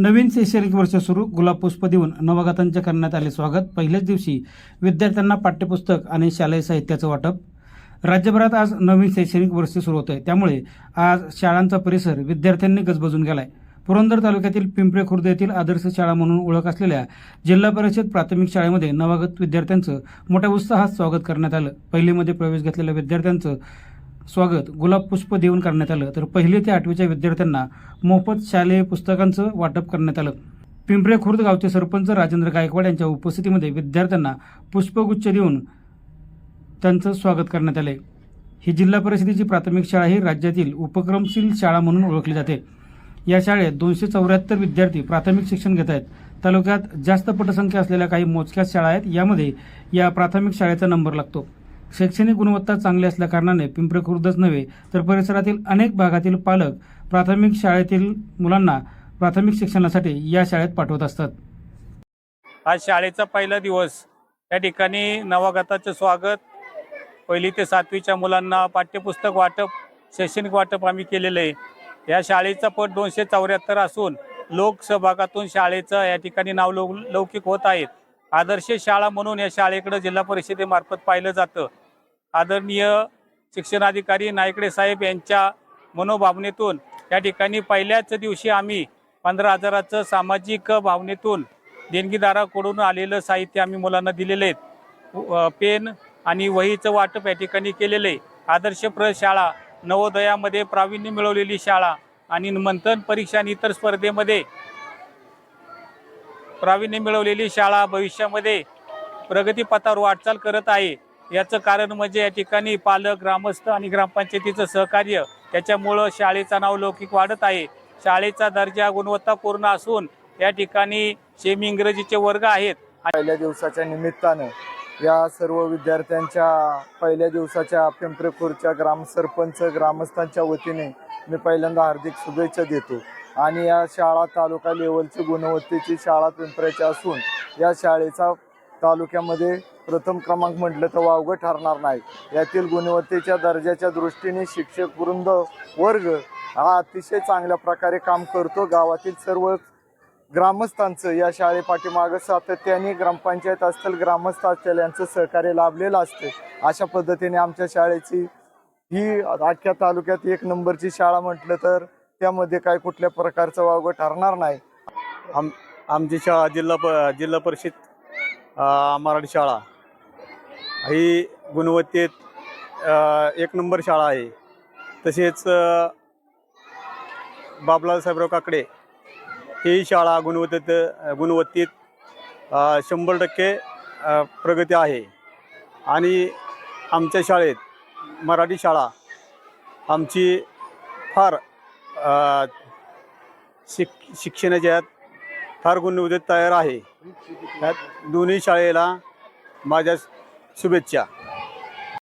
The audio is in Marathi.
नवीन शैक्षणिक वर्ष सुरू गुलाब पुष्प देऊन नवागतांचे करण्यात आले स्वागत. पहिल्याच दिवशी विद्यार्थ्यांना पाठ्यपुस्तक आणि शालेय साहित्याचं वाटप. राज्यभरात आज नवीन शैक्षणिक वर्ष सुरू होत आहे त्यामुळे आज शाळांचा परिसर विद्यार्थ्यांनी गजबजून गेलाय. पुरंदर तालुक्यातील पिंपळे खुर्द येथील आदर्श शाळा म्हणून ओळख असलेल्या जिल्हा परिषद प्राथमिक शाळेमध्ये नवागत विद्यार्थ्यांचं मोठ्या उत्साहात स्वागत करण्यात आलं. पहिलीमध्ये प्रवेश घेतलेल्या विद्यार्थ्यांचं स्वागत गुलाब पुष्प देऊन करण्यात आलं. तर पहिली ते आठवीच्या विद्यार्थ्यांना मोफत शालेय पुस्तकांचं वाटप करण्यात आलं. पिंपरे खुर्द गावचे सरपंच राजेंद्र गायकवाड यांच्या उपस्थितीमध्ये विद्यार्थ्यांना पुष्पगुच्छ देऊन त्यांचं स्वागत करण्यात आले. ही जिल्हा परिषदेची प्राथमिक शाळा ही राज्यातील उपक्रमशील शाळा म्हणून ओळखली जाते. या शाळेत दोनशे चौऱ्याहत्तर विद्यार्थी प्राथमिक शिक्षण घेत आहेत. तालुक्यात जास्त पटसंख्या असलेल्या काही मोजक्याच शाळा आहेत. यामध्ये या प्राथमिक शाळेचा नंबर लागतो. शैक्षणिक गुणवत्ता चांगली असल्याकारणाने पिंपरी खुर्दच नव्हे तर परिसरातील अनेक भागातील पालक प्राथमिक शाळेतील मुलांना प्राथमिक शिक्षणासाठी या शाळेत पाठवत असतात. आज शाळेचा पहिला दिवस. या ठिकाणी नवागताचं स्वागत. पहिली ते सातवीच्या मुलांना पाठ्यपुस्तक वाटप शैक्षणिक वाटप आम्ही केलेलं आहे. या शाळेचा पट दोनशे चौऱ्याहत्तर असून लोकसहभागातून शाळेचं या ठिकाणी नाव लौ लौकिक होत आहेत आदर्श शाळा म्हणून या शाळेकडे जिल्हा परिषदेमार्फत पाहिलं जातं. आदरणीय शिक्षणाधिकारी नायकडे साहेब यांच्या मनोभावनेतून या ठिकाणी पहिल्याच दिवशी आम्ही पंधरा हजाराचं सामाजिक भावनेतून देणगीदाराकडून आलेलं साहित्य आम्ही मुलांना दिलेले आहेत पेन आणि वहीचं वाटप या ठिकाणी केलेलं आहे. आदर्श प्रशाळा नवोदयामध्ये प्रावीण्य मिळवलेली शाळा आणि मंथन परीक्षा आणि इतर स्पर्धेमध्ये प्रावीण्य मिळवलेली शाळा भविष्यामध्ये प्रगतीपथावर वाटचाल करत आहे. याचं कारण म्हणजे या ठिकाणी पालक ग्रामस्थ आणि ग्रामपंचायतीचं सहकार्य त्याच्यामुळं शाळेचा नाव लौकिक वाढत आहे. शाळेचा दर्जा गुणवत्तापूर्ण असून या ठिकाणी सेमी इंग्रजीचे वर्ग आहेत. पहिल्या दिवसाच्या निमित्तानं या सर्व विद्यार्थ्यांच्या पहिल्या दिवसाच्या पिंपरेपूरच्या ग्रामसरपंच ग्रामस्थांच्या वतीने मी पहिल्यांदा हार्दिक शुभेच्छा देतो. आणि या शाळा तालुका लेवलची गुणवत्तेची शाळा पिंपऱ्याची असून या शाळेचा तालुक्यामध्ये प्रथम क्रमांक म्हटलं तर वावगं ठरणार नाही. यातील गुणवत्तेच्या दर्जाच्या दृष्टीने शिक्षक वृंद वर्ग हा अतिशय चांगल्या प्रकारे काम करतो. गावातील सर्व ग्रामस्थांचं या शाळेपाठीमागं सातत्याने ग्रामपंचायत असतील ग्रामस्थ असतील यांचं सहकार्य लाभलेलं असते. अशा पद्धतीने आमच्या शाळेची ही अख्ख्या तालुक्यात एक नंबरची शाळा म्हटलं तर त्यामध्ये काय कुठल्या प्रकारचं वावगं ठरणार नाही. आम आमची शाळा जिल्हा प जिल्हा परिषद मराठी शाळा. ही गुणवत्तेत एक नंबर शाळा आहे. तसेच बाबलाल साहेबराव काकडे ही शाळा गुणवत्तेत गुणवत्तेत शंभर टक्के प्रगती आहे. आणि आमच्या शाळेत मराठी शाळा आमची फार शिक शिक्षणाच्या यात फार गुणवत्तेत तयार आहे. त्यात दोन्ही शाळेला माझ्या शुभेच्छा.